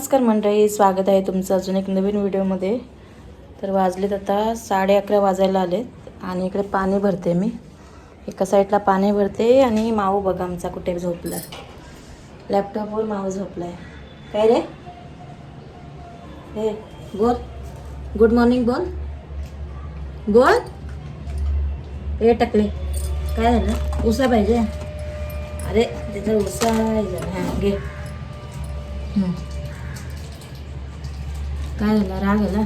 नमस्कार मंडळी स्वागत आहे तुमचं अजून एक नवीन व्हिडिओमध्ये. तर वाजलेत आता साडे अकरा वाजायला आलेत आणि इकडे पाणी भरते मी. एका साईडला पाणी भरते आणि माऊ बघा आमचा कुठे झोपला लॅपटॉपवर माऊ आहे काय रे? हे बोल. गुड मॉर्निंग बोल. बोल. हे टाकले. काय झालं? उसा पाहिजे. अरे त्याचा उसा हां घे. काय झालं? राग आला?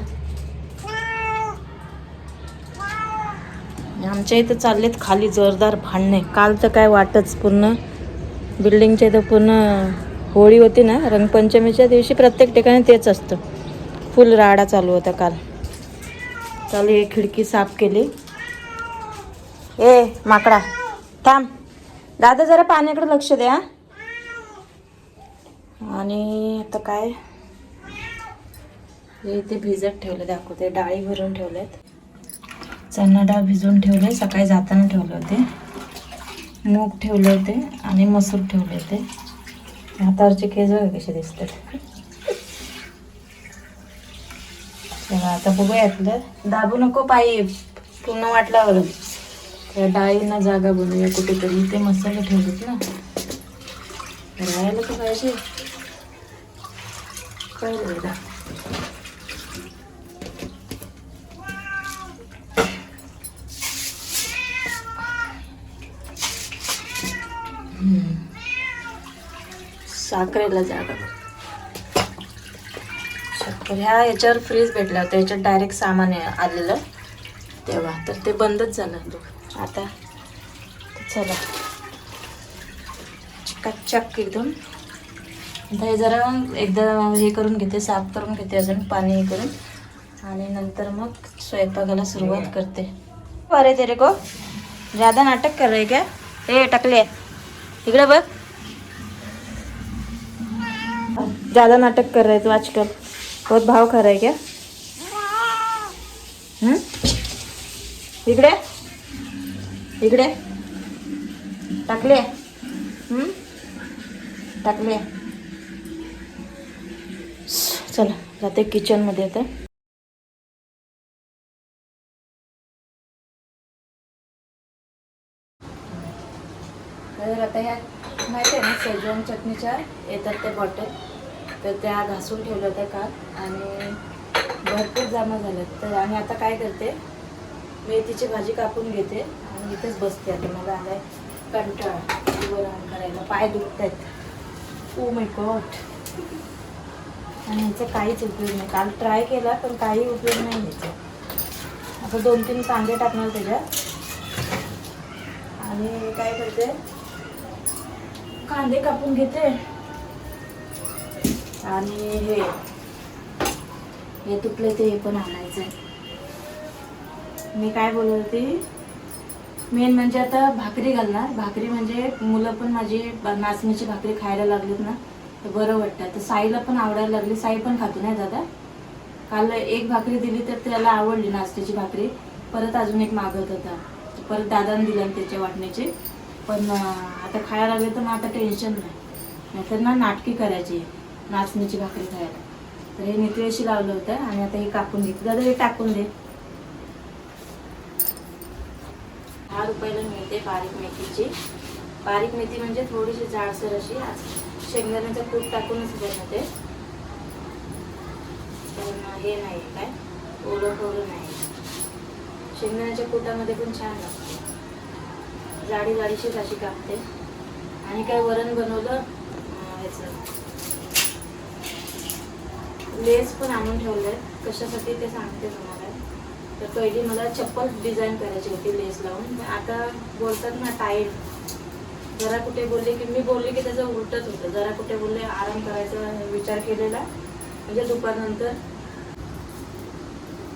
आमच्या इथं चाललेत खाली जोरदार भांडणे. काल तर काय वाटच पूर्ण. बिल्डिंगच्या इथं पूर्ण होळी होती ना. रंगपंचमीच्या दिवशी प्रत्येक ठिकाणी तेच असतं. फुल राडा चालू होता काल. चालू हे खिडकी साफ केली. ए माकडा थांब. दादा जरा पाण्याकडे लक्ष द्या. आणि आता काय? हे इथे भिजत ठेवले दाखवते. डाळी भरून ठेवलेत. चणा डाळ भिजवून ठेवले सकाळी जाताना ठेवले होते. मूग ठेवले होते आणि मसूर ठेवले होते. हातावरचे केस वगैरे कसे दिसतात. आता बघूया आपलं दाबू नको पायी पूर्ण वाटल्यावर त्या डाळींना जागा बनवूया कुठेतरी. ते मसाले ठेवलेत ना. राहायला तर पाहिजे. काय साखरेला जागा. साखर ह्या याच्यावर फ्रीज भेटला होता. याच्यात डायरेक्ट सामान आलेलं. तेव्हा. तर ते बंदच झालं. आता चला. चक्क एकदम. आता हे जरा एकदा हे करून घेते साफ करून घेते अजून पाणी हे करून. आणि नंतर मग स्वयंपाकाला सुरुवात करते. अरे तेरे को ज्यादा नाटक कर रहे क्या? हे टाकले. इकडे बघ. ज्यादा नाटक कर रहे तो आजकल। बहुत भाव खा रहा है क्या? इकडे इकडे टाकले टाकले चला जाते किचनमध्ये आता तर आता ह्या माहिती आहे ना सेजवान चटणीच्या येतात ते बॉटल तर त्या घासून ठेवल्या होत्या काल आणि भरपूर जमा झाल्यात. तर आम्ही आता काय करते मेथीची भाजी कापून घेते आणि इथेच बसते आता. मला आलाय कंटाळा. वरण करायला. पाय दुखत आहेत ओ माय गॉड. आणि ह्याचा काहीच उपयोग नाही. काल ट्राय केला पण काही उपयोग नाही ह्याचा आता दोन तीन कांदे टाकणार त्याच्यात. आणि काय करते कांदे कापून घेते. आणि हे हे तुटले ते हे पण आणायचं आहे मी काय बोलत होती मेन म्हणजे आता भाकरी घालणार. भाकरी म्हणजे मुलं पण माझी नाचण्याची नाचणीची भाकरी खायला लागलीत ना तर बरं वाटतं. तर साईला पण आवडायला लागली. साई पण खातो नाही दादा? काल एक भाकरी दिली तर त्याला आवडली नाचण्याची भाकरी. परत अजून एक मागत होता. परत दादाने दिला त्याच्या वाटण्याचे पण आता खायला लागले तर मग आता टेन्शन नाही. नाहीतर ना नाटकी करायची. नाचणीची भाकरी खायला. तर हे नितळेशी लावलं होतं आणि आता हे कापून घे. दादा हे टाकून दे. दहा रुपयाला मिळते बारीक मेथीची. बारीक मेथी म्हणजे थोडीशी जाडसर अशी. आज शेंगदाण्याचं कूट टाकूनच बनवते पण हे नाही काय. ओलं खोलं नाही. शेंगदाण्याच्या कुटामध्ये पण छान लागते. जाडी जाडीशीच अशी कापते. आणि काय वरण बनवलं ह्याचं. लेस पण आणून ठेवलंय. कशासाठी ते सांगते तुम्हाला. तर पहिली मला चप्पल डिझाईन करायची होती लेस लावून. आता बोलतात ना टाईट जरा कुठे बोलले की मी बोलले की त्याचं उलटच होतं. जरा कुठे बोलले आराम करायचा विचार केलेला. म्हणजे दुपारनंतर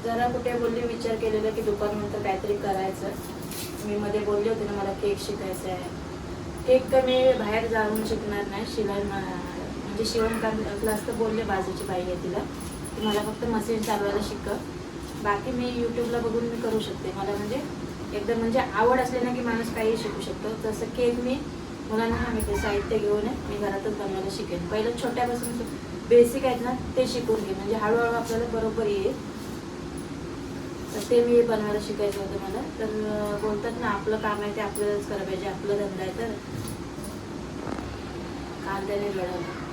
जरा कुठे बोलले विचार केलेला की दुपारनंतर काहीतरी करायचं. मी मध्ये बोलले होते ना मला केक शिकायचा आहे. केक तर मी बाहेर जाऊन शिकणार नाही शिलाई म्हणजे शिवणकाम क्लास तर बोलले बाजूची बाई आहे तिला. ती मला फक्त मशीन चालवायला शिकव. बाकी मी यूट्यूबला बघून मी करू शकते. मला म्हणजे एकदम म्हणजे आवड असली ना की माणूस काही शिकू शकतो. तसं केक मी मुलांना सांगितले साहित्य घेऊन ये, मी घरातच बनवायला शिकेन. पहिलं छोट्यापासून बेसिक आहेत ना ते शिकून घे. म्हणजे हळूहळू आपल्याला बरोबर येईल. तर ते मी बनवायला शिकायचं होतं मला. तर बोलतात ना आपलं काम आहे ते आपल्यालाच करायला पाहिजे. आपलं धंदा आहे तर. कांद्याने लढवलं.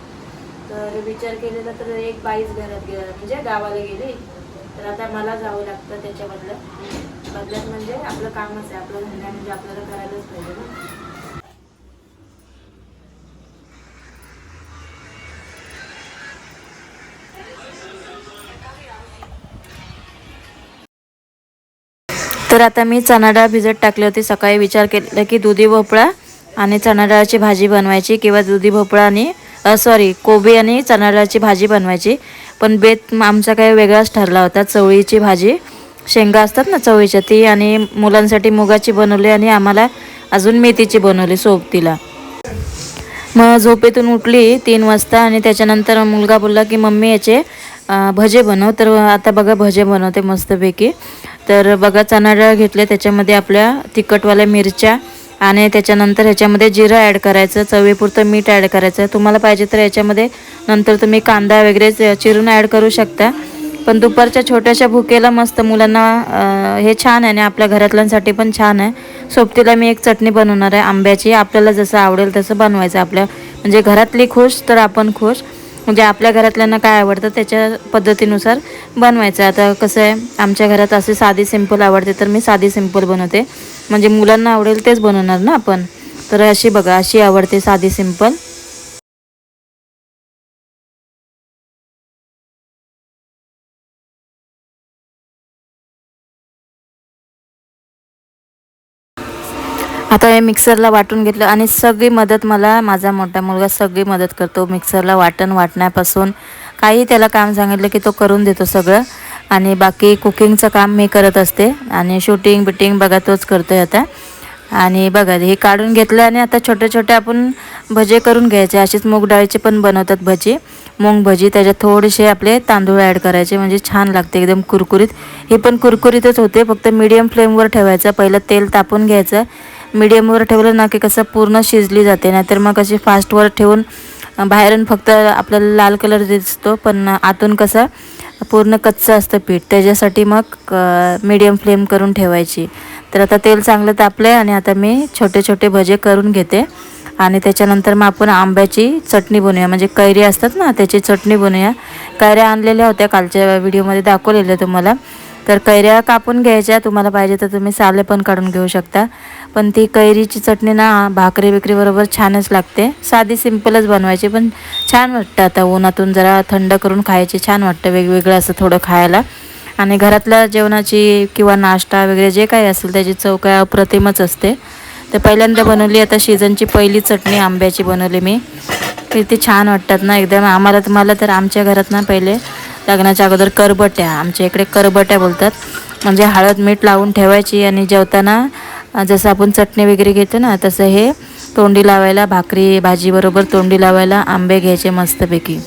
तर विचार केलेला तर एक बाईच घरात गेला म्हणजे गावाला गेली. तर आता मला जावं लागतं त्याच्यामधलं. बदल्यात बदल्यात म्हणजे आपलं कामच आहे. आपलं धंदा म्हणजे आपल्याला करायलाच पाहिजे ना. तर आता मी चणा डाळ भिजत टाकली होती. सकाळी विचार केला की दुधी भोपळा आणि चणा डाळाची भाजी बनवायची किंवा दुधी भोपळा आणि सॉरी कोबी आणि चणा भाजी बनवायची. पण बेत आमचा काही वेगळाच ठरला होता. चवळीची भाजी शेंगा असतात ना चवळीच्या ती आणि मुलांसाठी मुगाची बनवली आणि आम्हाला अजून मेथीची बनवली सोबतीला. मग झोपेतून उठली तीन वाजता आणि त्याच्यानंतर मुलगा बोलला की मम्मी याचे भजे बनव. तर आता बघा भजे बनवते मस्तपैकी. तर बघा चणाडाळ घेतले त्याच्यामध्ये आपल्या तिखटवाल्या मिरच्या आणि त्याच्यानंतर ह्याच्यामध्ये जिरं ॲड करायचं चवीपुरतं मीठ ॲड करायचं. तुम्हाला पाहिजे तर याच्यामध्ये नंतर तुम्ही कांदा वगैरे च- चिरून ॲड करू शकता. पण दुपारच्या छोट्याशा भुकेला मस्त मुलांना हे छान आहे आणि आपल्या घरातल्यांसाठी पण छान आहे. सोबतीला मी एक चटणी बनवणार आहे आंब्याची. आपल्याला जसं आवडेल तसं बनवायचं आपल्या म्हणजे घरातली खुश तर आपण खुश. म्हणजे आपल्या घरातल्यांना काय आवडतं त्याच्या पद्धतीनुसार बनवायचं. आता कसं आहे आमच्या घरात असे साधी सिंपल आवडते तर मी साधी सिंपल बनवते. म्हणजे मुलांना आवडेल तेच बनवणार ना आपण. तर अशी बघा अशी आवडते साधी सिंपल आता हे मिक्सरला वाटून घेतलं आणि सगळी मदत मला माझा मोठा मुलगा सगळी मदत करतो मिक्सरला वाटण वाटण्यापासून. काही त्याला काम सांगितलं की तो करून देतो सगळं आणि बाकी कुकिंगचं काम मी करत असते आणि शूटिंग बिटिंग बघा तोच करतो आहे आता. आणि बघा हे काढून घेतलं आणि आता छोटे छोटे आपण भजे करून घ्यायचे. असेच मूग डाळीचे पण बनवतात भजी. मूग भजी त्याच्यात थोडेसे आपले तांदूळ ॲड करायचे म्हणजे छान लागते एकदम कुरकुरीत. हे पण कुरकुरीतच होते फक्त मीडियम फ्लेमवर ठेवायचं. पहिलं तेल तापून घ्यायचं. मीडियमवर ठेवलं ना की कसं पूर्ण शिजली जाते नाहीतर मग अशी फास्टवर ठेवून बाहेरून फक्त आपल्याला लाल कलर दिसतो पण आतून कसं पूर्ण कच्चं असतं पीठ. त्याच्यासाठी मग मीडियम फ्लेम करून ठेवायची. तर आता तेल चांगलं तापलं आहे आणि आता मी छोटे छोटे भजे करून घेते. आणि त्याच्यानंतर मग आपण आंब्याची चटणी बनवूया. म्हणजे कैरी असतात ना त्याची चटणी बनवूया. कैऱ्या आणलेल्या होत्या कालच्या व्हिडिओमध्ये दाखवलेल्या तुम्हाला. तर कैऱ्या कापून घ्यायच्या. तुम्हाला पाहिजे तर तुम्ही साले पण काढून घेऊ शकता. पण ती कैरीची चटणी ना भाकरी बिकरीबरोबर छानच लागते. साधी सिंपलच बनवायची पण छान वाटतं आता उन्हातून जरा थंड करून खायची. छान वाटतं वेगवेगळं असं थोडं खायला. आणि घरातल्या जेवणाची किंवा नाश्ता वगैरे जे काही असेल त्याची चव काय अप्रतिमच असते. तर पहिल्यांदा बनवली आता सीझनची पहिली चटणी आंब्याची बनवली मी. किती छान वाटतात ना एकदम. आम्हाला तुम्हाला तर आमच्या घरात ना पहिले लग्नाच्या अगोदर करबट्या आमच्या इकडे करबट्या बोलतात. म्हणजे हळद मीठ लावून ठेवायची आणि जेवताना जसं आपण चटणी वगैरे घेतो ना तसं हे तोंडी लावायला भाकरी भाजीबरोबर तोंडी लावायला आंबे घ्यायचे मस्तपैकी.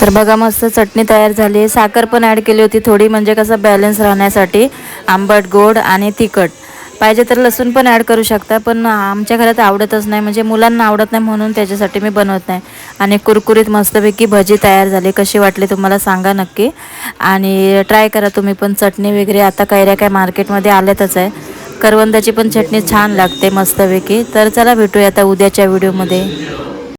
तर बघा मस्त चटणी तयार झाली आहे. साखर पण ॲड केली होती थोडी म्हणजे कसं बॅलन्स राहण्यासाठी. आंबट गोड आणि तिखट. पाहिजे तर लसूण पण ॲड करू शकता पण आमच्या घरात आवडतच नाही. म्हणजे मुलांना आवडत नाही म्हणून त्याच्यासाठी मी बनवत नाही. आणि कुरकुरीत मस्तपैकी भजी तयार झाली. कशी वाटली तुम्हाला सांगा नक्की. आणि ट्राय करा तुम्ही पण. चटणी वगैरे आता कैऱ्या काय मार्केटमध्ये आल्यातच आहे. करवंदाची पण चटणी छान लागते मस्तपैकी. तर चला भेटूया आता उद्याच्या व्हिडिओमध्ये